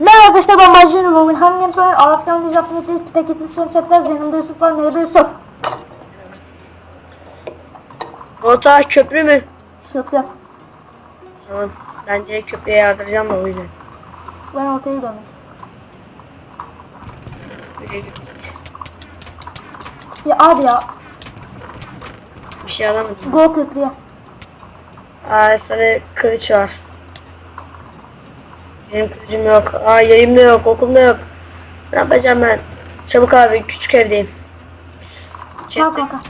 Merhaba arkadaşlar ben Bacı'nın bugün hangi game sonra Alaskan Gücü Yapımı değil Kita Kitli Son Çapraz yanımda Yusuf var merhaba Yusuf Rota köprü mü? Yok Tamam. Ben direkt köprüye yardıracağım da o yüzden. ben ortaya Yürü git. Ya abi ya Bir şey alamadım. go köprüye Aa sana kılıç var. Benim kılıcım yok. Aa yayım da yok, okum da yok. Ne yapacağım ben? Çabuk abi küçük evdeyim. Çektim. kanka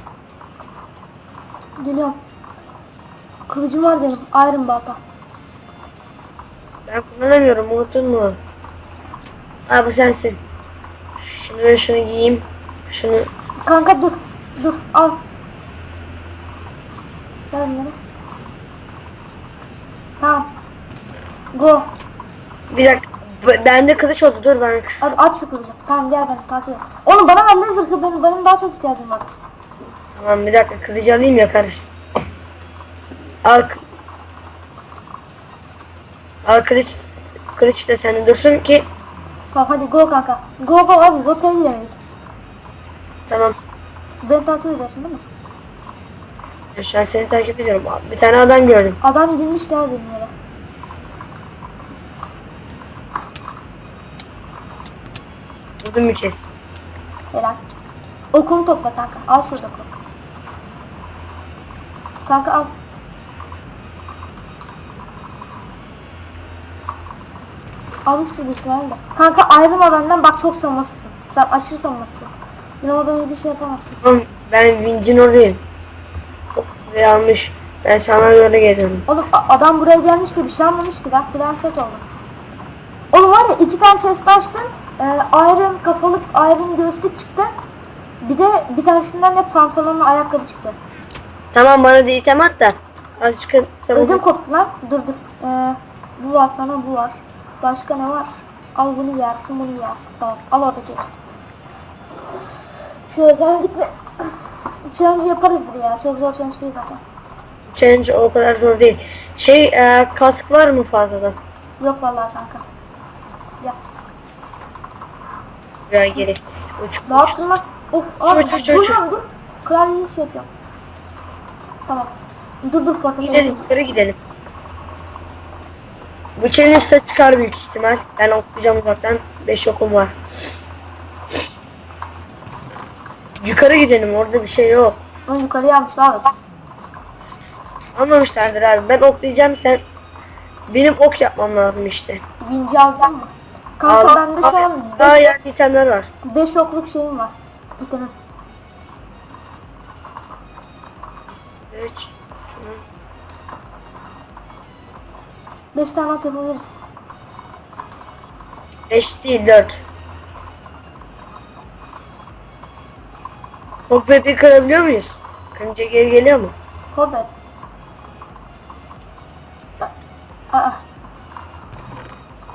Geliyorum Kılıcım var benim Iron Baba Ben kullanamıyorum unuttun mu? Aa bu sensin. Şimdi ben şunu giyeyim. Şunu Kanka dur dur al Ver onları Tamam Go bir dakika. Bende kılıç oldu dur ben. Hadi aç şu kılıcı Tamam gel beni takip et Oğlum bana ver ne zırhı benim, benim daha çok ihtiyacım var Tamam bir dakika kılıcı alayım yakarız. Al. k- Al kılıç. Kılıç da sende dursun ki. Tamam hadi go kanka. Go go abi rotaya giremeyiz. Tamam. Beni takip ediyorsun değil mi? Ben Şu an seni takip ediyorum. Bir tane adam gördüm. Adam girmiş gel benim yere. Vurdum bir kez. Helal. Okunu topla kanka. Al şurada oku. Kanka al. Almıştır büyük ihtimalle. Kanka ayrılma benden bak çok savunmasızsın. Sen aşırı savunmasızsın. Benim odamda bir şey yapamazsın. Tamam. Ben vincin oradayım. Ve almış. Ben sana doğru geliyorum. Oğlum adam buraya gelmiş ki bir şey almamış ki. Bak filan set oldu. Oğlum var ya iki tane chest açtım. Ee, iron kafalık, iron göğüslük çıktı. Bir de bir tanesinden de pantolonla ayakkabı çıktı. Tamam bana da item at da. Azıcık Ödüm koptu lan. Dur dur. Ee, bu var sana bu var. Başka ne var? Al bunu yersin bunu yersin. Tamam al oradaki hepsini. Şöyle challenge yaparızdır ya. Çok zor challenge değil zaten. Challenge o kadar zor değil. Şey e, kask var mı fazladan? Yok vallahi kanka. Ya. Ya gereksiz. Uç. Ne yaptın lan? Of abi çö, dur, çö, dur. Klavyeyi şey yapıyorum. Tamam. Dur dur portakal. Gidelim yukarı gidelim. Bu challenge'da çıkar büyük ihtimal. Ben okuyacağım uzaktan. 5 okum var. Yukarı gidelim orada bir şey yok. Onu yukarıya almışlar abi. Anlamışlardır abi. Ben oklayacağım sen. Benim ok yapmam lazım işte. Vinci aldın mı? Kanka Al- bende şu an Daha yerde itemler var. 5 okluk şeyim var. İtemim. 3 5 tane ok yapabiliriz. 5 değil 4. Bir kırabiliyor muyuz? Kırınca geri geliyor mu? Hobbit. Bak. Aa.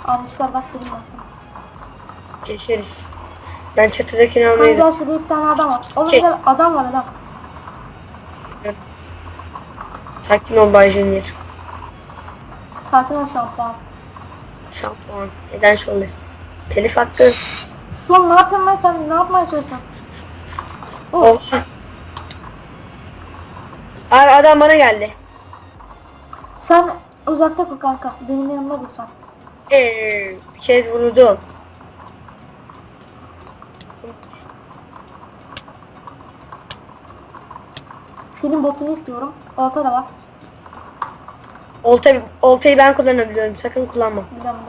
Almışlar bak dedim ben sana. Geçeriz. Ben çatıdakini Kanka almayı gel şurada iki tane adam var. Oğlum Şey. gel adam var adam. Sakin ol Bay Junior. Sakin ol şampuan. Şampuan. Neden şöyle? Telif hakkı. Son ne yapıyorsun lan sen? Ne yapmaya çalışıyorsun? Oh. Abi adam bana geldi. Sen uzakta dur kanka. Benim yanımda dur sen. Ee, bir kez vurdu. Senin botunu istiyorum. Olta da var. Olta, oltayı ben kullanabiliyorum. Sakın kullanma. Biliyorum.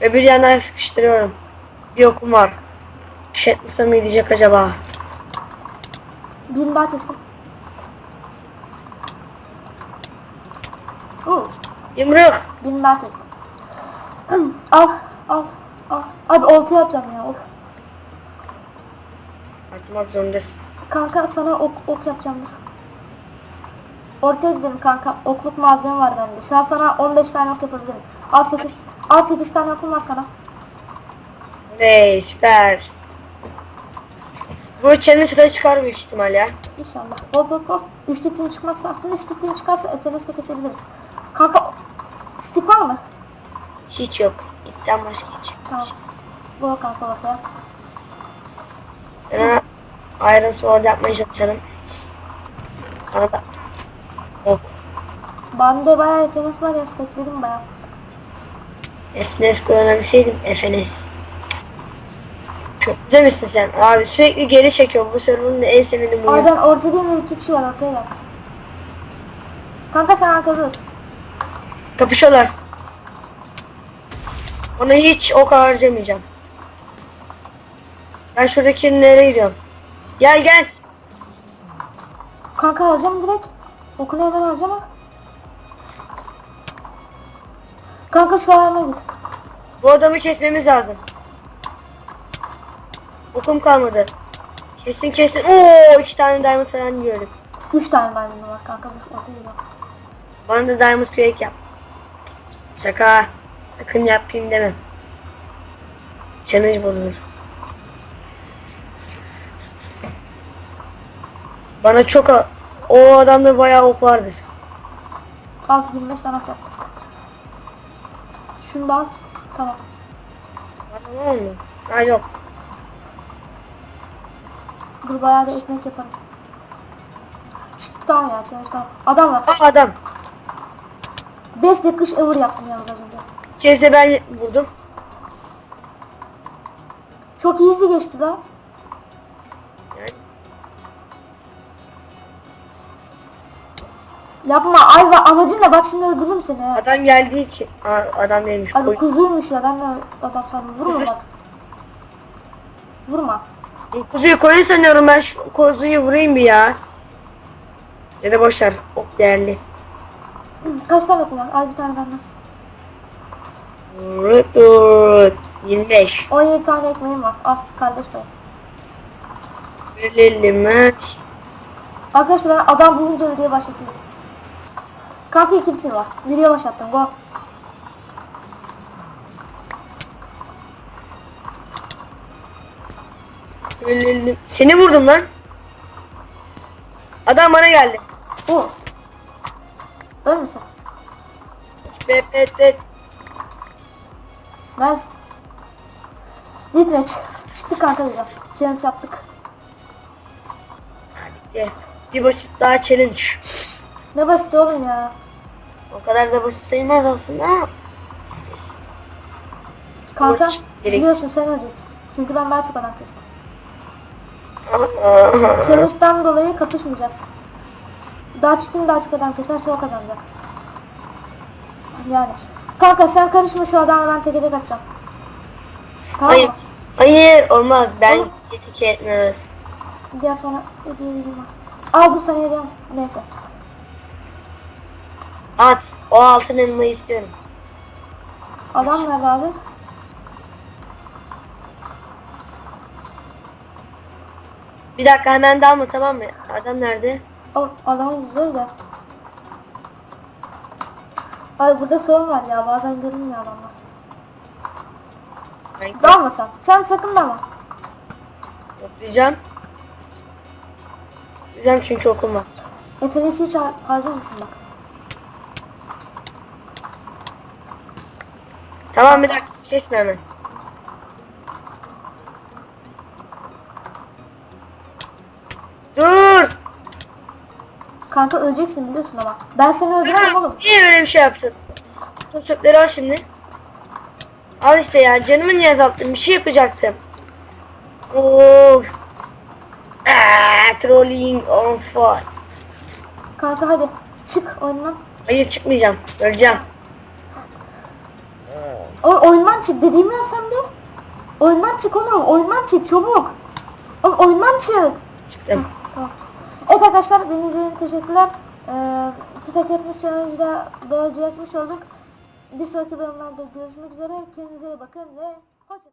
Ve bir yandan sıkıştırıyorum. Bir okum var. Shetlis'e mi gidecek acaba? Birini daha kestim. Oo, Yumruk. birini daha kestim. al, al, al. Abi oltaya atacağım ya. Of. Atmak zorundasın. Kanka sana ok, ok yapacağım dur. Ortaya gidelim kanka. Okluk malzeme var bende. Şu an sana 15 tane ok yapabilirim. Al 8 al 8 tane okum var sana. Oley süper. Bu challenge'da çıkar büyük ihtimal ya. İnşallah. Hop hop hop. Üçlü tim çıkmazsa aslında üçlü tim çıkarsa FNS'de kesebiliriz. Kanka stick var mı? Hiç yok. İpten başka hiç. Tamam. Bu kanka bak ya. Sana Iron Sword yapmaya çalışalım. Bana da... Oh. Bende bayağı FNS var ya stackledim bayağı. FNS kullanabilseydim FNS. Çok güzel misin sen? Abi sürekli geri çekiyor. Bu server'ın en sevdiğim bu. Ben ortadayım ve iki kişi var ortaya gel. Kanka sen arkada dur. Kapışıyorlar. Ona hiç ok harcamayacağım. Ben şuradaki nereye gidiyorum? Gel gel. Kanka alacağım direkt. Okunu hemen alacağım. Kanka şu ayağına git. Bu adamı kesmemiz lazım. Okum kalmadı. Kesin kesin. Oo iki tane diamond falan gördüm. Üç tane maymunum var kanka. Dur ortaya gidiyorum. Bana da diamond kürek yap. Şaka. Sakın yapayım demem. Challenge bozulur. Bana çok a- o adamda bayağı ok vardır. Al 25 tane yap. Şunu da al. Tamam. Tamam mı? Ha yok. Dur bayağı da ekmek yaparım. Çıktı tamam ya tamam. Adam var. Aa adam. Best yakış ever yaptım yalnız az önce. Kese ben vurdum. Çok easy geçti lan. Yapma Ayva amacın ne bak şimdi öldürürüm seni ha. adam geldiği için. Aa, adam değilmiş. Abi kuzuymuş ya ben de adam sandım. Vurma bak. Vurma. Kuzuyu koyun sanıyorum ben şu kuzuyu vurayım bir ya. Ya da boşver. Ok değerli. Kaç tane kullan? Al bir tane benden. Rıt rıt. 25. 17 tane ekmeğim var. Al kardeş. Verelim ha. Arkadaşlar ben adam bulunca video başlatıyorum. Kanka ikincisi var. Video başlattım. Go. Seni vurdum lan. Adam bana geldi. Bu. Ölmüşsün. Bet bet bet. Nice. Deathmatch. Çıktı kanka video. Challenge yaptık. Hadi. Bir basit daha challenge. Ne basit oğlum ya. O kadar da basit sayılmaz aslında. Kanka biliyorsun sen öleceksin. Çünkü ben daha çok adam kestim. Challenge'dan dolayı kapışmayacağız. Daha çıktım daha çok adam keserse o kazanacak. Yani. Kanka sen karışma şu adamı ben teke tek atacağım. Tamam Hayır. mı? Hayır olmaz. Ben Oğlum. yetik etmez. Gel sana hediye vereyim. Al bu sana hediyem. Neyse. At. O altın elmayı istiyorum. Adam nerede abi? Bir dakika hemen dalma tamam mı? Adam nerede? Adamı güzel de. Ay burada sorun var ya bazen görünmüyor adamlar. Ben Dalma sen. Sen sakın dalma. Toplayacağım. Toplayacağım çünkü okum var. Efendim hiç har harcamışım bak. Tamam bir dakika kesme hemen. Dur! Kanka öleceksin biliyorsun ama. Ben seni öldüremem oğlum. Niye öyle bir şey yaptın? Şu çöpleri al şimdi. Al işte ya canımı niye azalttın? Bir şey yapacaktım. Of. Aa, trolling on fire. Kanka hadi çık oyundan. Hayır çıkmayacağım. Öleceğim. O oyundan çık dediğimi yapsan bir. Oyundan çık oğlum. Oyundan çık çabuk. Oğlum oyundan çık. Çıktım. Tamam. Evet arkadaşlar beni için teşekkürler. Ee, iki tek etmiş challenge'da böylece yapmış olduk. Bir sonraki bölümlerde görüşmek üzere. Kendinize iyi bakın ve hoşçakalın.